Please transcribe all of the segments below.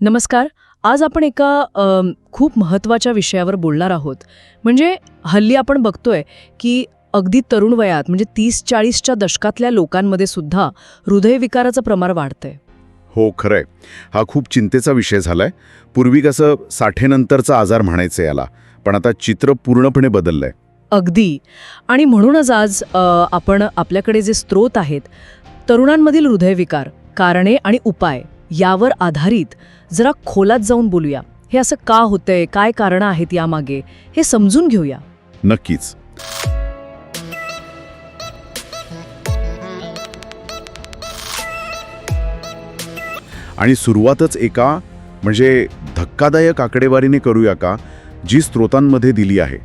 नमस्कार. आज आपण एका खूप महत्त्वाच्या विषयावर बोलणार आहोत. म्हणजे हल्ली आपण बघतोय की अगदी तरुण वयात म्हणजे तीस चाळीसच्या दशकातल्या लोकांमध्ये सुद्धा हृदयविकाराचं प्रमाण वाढतंय. हो खरंय. हा खूप चिंतेचा विषय झालाय. पूर्वी कसं साठेनंतरचा आजार म्हणायचं याला पण आता चित्र पूर्णपणे बदललंय. अगदी. आणि म्हणूनच आज आपण आपल्याकडे जे स्रोत आहेत तरुणांमधील हृदयविकार कारणे आणि उपाय यावर आधारित जरा खोलात जाऊन बोलूया. हे असं का होतंय? काय कारणं आहेत यामागे? हे समजून घेऊया. नक्कीच. आणि सुरुवातच एका म्हणजे धक्कादायक आकडेवारीने करूया का जी स्रोतांमध्ये दिली आहे.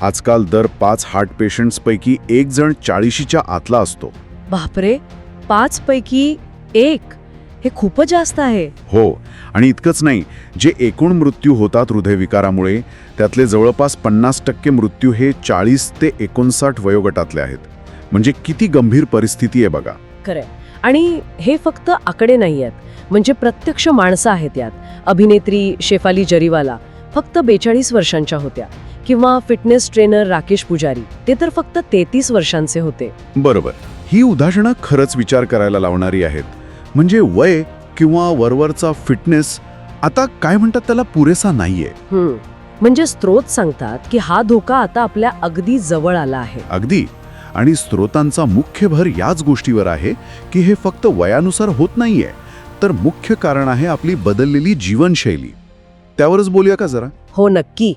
आजकाल दर पाच हार्ट पेशंट्सपैकी एक जण चाळीशीच्या आतला असतो. बापरे! पाच पैकी एक? हे खूपच जास्त आहे. हो आणि इतकंच नाही जे एकूण मृत्यू होतात हृदयविकारामुळे त्यातले जवळपास पन्नास टक्के मृत्यू हे चाळीस ते एकोणसाठ वयोगटातले आहेत. म्हणजे किती गंभीर परिस्थिती आहे बघा. खरंय. आणि हे फक्त आकडे नाही आहेत. म्हणजे प्रत्यक्ष माणसं आहेत यात. अभिनेत्री शेफाली जरीवाला फक्त बेचाळीस वर्षांच्या होत्या. किंवा फिटनेस ट्रेनर राकेश पुजारी ते तर फक्त तेहतीस वर्षांचे होते. बरोबर. ही उदाहरणं खरंच विचार करायला लावणारी आहेत. म्हणजे वय किंवा वरवरचा फिटनेस आता काय म्हणतात त्याला पुरेसा नाहीये. म्हणजे स्त्रोत सांगतात की हा धोका आता आपल्या अगदी जवळ आला आहे. अगदी. आणि स्रोतांचा मुख्य भर याच गोष्टीवर आहे की हे फक्त वयानुसार होत नाहीये. तर मुख्य कारण आहे आपली बदललेली जीवनशैली. त्यावरच बोलूया का जरा? हो नक्की.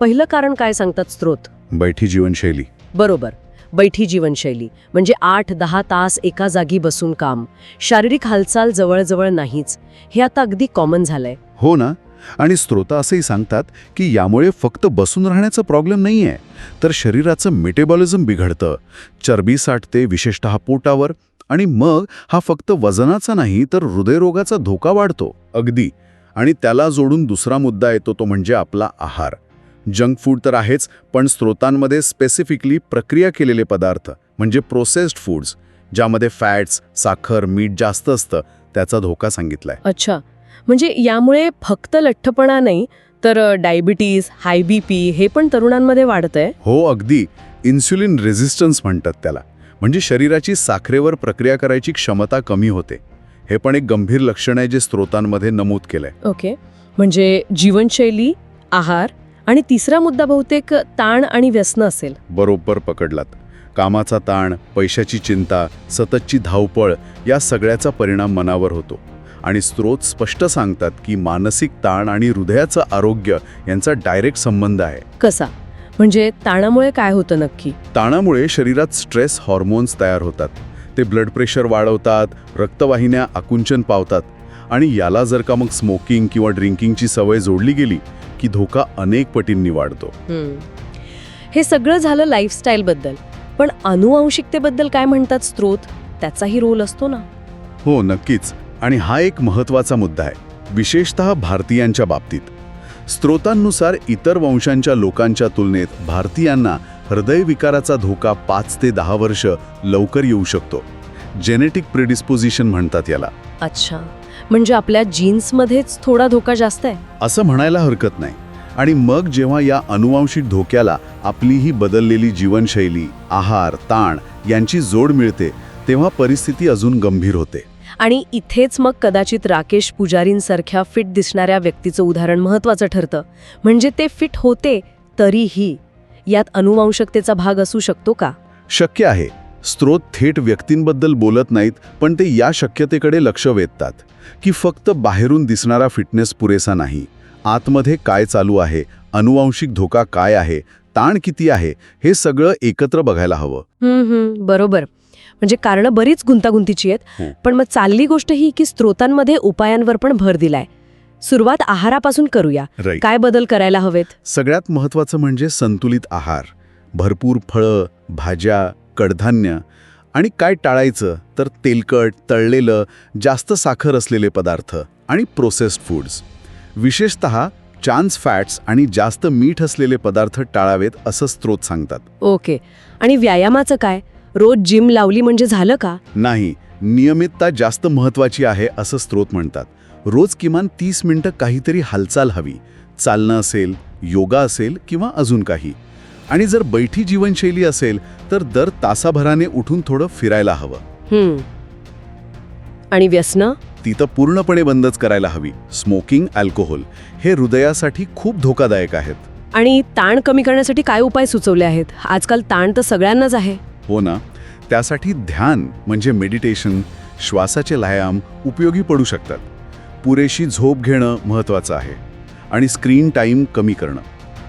पहिलं कारण काय सांगतात स्त्रोत? बैठी जीवनशैली. बरोबर. बैठी जीवनशैली. म्हणजे आठ दहा तास एका जागी बसून काम. शारीरिक हालचाल जवळजवळ नाहीच. हे आता अगदी कॉमन झालंय. हो ना? आणि स्त्रोता असंही सांगतात की यामुळे फक्त बसून राहण्याचा प्रॉब्लेम नाही आहे तर शरीराचं मेटेबॉलिझम बिघडतं. चरबी साठते विशेषतः पोटावर आणि मग हा फक्त वजनाचा नाही तर हृदयरोगाचा धोका वाढतो. अगदी. आणि त्याला जोडून दुसरा मुद्दा येतो तो म्हणजे आपला आहार. जंक फूड तर आहेच पण स्त्रोतांमध्ये स्पेसिफिकली प्रक्रिया केलेले पदार्थ म्हणजे प्रोसेस्ड फूड्स ज्यामध्ये फॅट्स साखर मीठ जास्त असतं त्याचा धोका सांगितलाय. अच्छा. म्हणजे यामुळे फक्त लठ्ठपणा नाही तर डायबिटीज हाय बी पी हे पण तरुणांमध्ये वाढत आहे हो अगदी. इन्सुलिन रेझिस्टन्स म्हणतात त्याला. म्हणजे शरीराची साखरेवर प्रक्रिया करायची क्षमता कमी होते. हे पण एक गंभीर लक्षण आहे जे स्त्रोतांमध्ये नमूद केलंय. ओके. म्हणजे जीवनशैली आहार आणि तिसरा मुद्दा बहुतेक ताण आणि व्यसन असेल. बरोबर पकडलात. कामाचा ताण पैशाची चिंता सततची धावपळ या सगळ्याचा परिणाम मनावर होतो. आणि स्त्रोत स्पष्ट सांगतात की मानसिक ताण आणि हृदयाचं आरोग्य यांचा डायरेक्ट संबंध आहे. कसा? म्हणजे ताणामुळे काय होतं नक्की? ताणामुळे शरीरात स्ट्रेस हॉर्मोन्स तयार होतात. ते ब्लड प्रेशर वाढवतात रक्तवाहिन्या आकुंचन पावतात. आणि याला जर का मग स्मोकिंग किंवा ड्रिंकिंगची सवय जोडली गेली की धोका अनेक पटींनी वाढतो. हे सगळं झालं लाईफस्टाईलबद्दल पण अनुवांशिकतेबद्दल काय म्हणतात स्त्रोत? त्याचाही रोल असतो ना. हो नक्कीच. आणि हा एक महत्त्वाचा मुद्दा आहे. विशेषतः भारतीयांच्या बाबतीत. स्त्रोतांनुसार इतर वंशांच्या लोकांच्या तुलनेत भारतीयांना हृदयविकाराचा धोका पाच ते दहा वर्ष लवकर येऊ शकतो. जेनेटिक प्रिडिस्पोजिशन म्हणतात याला. अच्छा. म्हणजे आपल्या जीन्समध्येच थोडा धोका जास्त आहे. असं म्हणायला हरकत नाही. आणि मग जेव्हा या अनुवांशिक धोक्याला आपली ही बदललेली जीवनशैली आहार ताण यांची जोड मिळते तेव्हा परिस्थिती अजून गंभीर होते. आणि इथेच मग कदाचित राकेश पुजारींसारख्या फिट दिसणाऱ्या व्यक्तीचं उदाहरण महत्वाचं ठरतं. म्हणजे ते फिट होते तरीही. यात अनुवांशकतेचा भाग असू शकतो का? शक्य आहे. स्त्रोत थेट व्यक्तींबद्दल बोलत नाहीत पण ते या शक्यतेकडे लक्ष वेधतात की फक्त बाहेरून दिसणारा फिटनेस पुरेसा नाही. आतमध्ये काय चालू आहे अनुवांशिक धोका काय आहे ताण किती आहे हे सगळं एकत्र बघायला हवं. बरोबर. म्हणजे कारणं बरीच गुंतागुंतीची हो. आहेत पण मग चालली गोष्ट ही की स्त्रोतांमध्ये उपायांवर पण भर दिलाय. सुरुवात आहारापासून करूया. काय बदल करायला हवेत? सगळ्यात महत्त्वाचं म्हणजे संतुलित आहार. भरपूर फळं भाज्या कडधान्य आणि काय टाळायचं तर तेलकट तळलेलं जास्त साखर असलेले पदार्थ आणि प्रोसेस्ड फूड्स विशेषत चान्स फॅट्स आणि जास्त मीठ असलेले पदार्थ टाळावेत असं स्त्रोत सांगतात. ओके. आणि व्यायामाचं काय? रोज जिम लावली म्हणजे झालं का? नाही नियमितता जास्त महत्त्वाची आहे असं स्त्रोत म्हणतात. रोज किमान तीस मिनिटं काहीतरी हालचाल हवी. चालणं असेल योगा असेल किंवा अजून काही. आणि जर बैठी जीवनशैली असेल तर दर तासाभराने उठून थोडं फिरायला हवं. आणि व्यसनं? ती तर पूर्णपणे बंदच करायला हवी. स्मोकिंग अल्कोहोल हे हृदयासाठी खूप धोकादायक आहेत. आणि ताण कमी करण्यासाठी काय उपाय सुचवले आहेत? आजकाल ताण तर सगळ्यांनाच आहे. हो ना. त्यासाठी ध्यान म्हणजे मेडिटेशन श्वासाचे व्यायाम उपयोगी पडू शकतात. पुरेशी झोप घेणं महत्त्वाचं आहे. आणि स्क्रीन टाईम कमी करणं.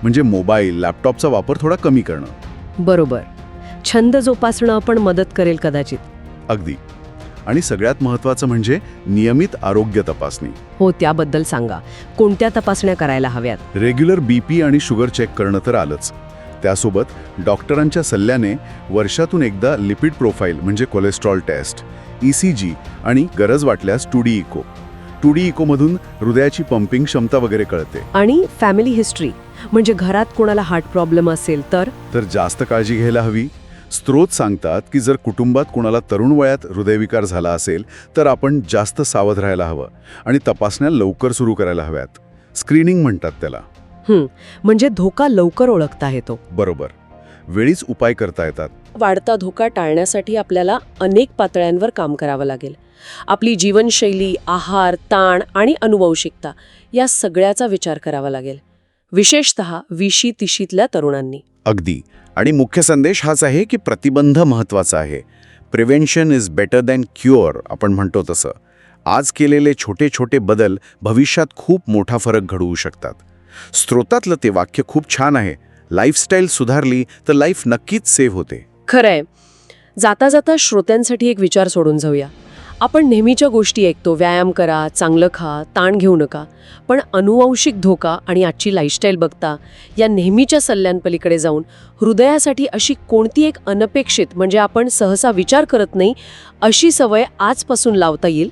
म्हणजे मोबाईल लॅपटॉपचा वापर थोडा कमी करणं. बरोबर. छंद जोपासणं पण मदत करेल कदाचित. अगदी. आणि सगळ्यात महत्त्वाचं म्हणजे नियमित आरोग्य तपासणी. हो त्याबद्दल सांगा. कोणत्या तपासण्या करायला हव्यात? रेग्युलर बी पी आणि शुगर चेक करणं तर आलंच. त्यासोबत डॉक्टरांच्या सल्ल्याने वर्षातून एकदा लिपिड प्रोफाईल म्हणजे cholesterol test E C G आणि गरज वाटल्यास टू डी इको डी इकोमधून हृदयाची पंपिंग क्षमता वगैरे कळते. आणि फॅमिली हिस्ट्री म्हणजे घरात कोणाला हार्ट प्रॉब्लेम असेल तर? तर जास्त काळजी घ्यायला हवी. स्त्रोत सांगतात की जर कुटुंबात कुणाला तरुण वयात हृदयविकार झाला असेल तर आपण जास्त सावध राहायला हवं आणि तपासण्या लवकर सुरू करायला हव्यात. स्क्रीनिंग म्हणतात त्याला. म्हणजे धोका लवकर ओळखता येतो. बरोबर. वेळीच उपाय करता येतात. वाढता धोका टाळण्यासाठी आपल्याला अनेक पातळ्यांवर काम करावं लागेल. आपली जीवनशैली आहार ताण आणि अनुवंशिकता या सगळ्याचा विचार करावा लागेल. विशेषत विशी तिशीतल्या तरुणांनी. अगदी. आणि मुख्य संदेश हाच आहे की प्रतिबंध महत्त्वाचा आहे. Prevention is better than cure आपण म्हणतो तसं. आज केलेले छोटे छोटे बदल भविष्यात खूप मोठा फरक घडवू शकतात. स्रोतातलं ते वाक्य खूप छान आहे. लाईफस्टाईल सुधारली तर लाईफ नक्कीच सेव्ह होते. खरं आहे जाता जाता श्रोत्यांसाठी एक विचार सोडून जाऊया. आपण नेहमीच्या गोष्टी ऐकतो व्यायाम करा चांगलं खा ताण घेऊ नका. पण अनुवांशिक धोका आणि आजची लाईफस्टाईल बघता या नेहमीच्या सल्ल्यांपलीकडे जाऊन हृदयासाठी अशी कोणती एक अनपेक्षित म्हणजे आपण सहसा विचार करत नाही अशी सवय आजपासून लावता येईल?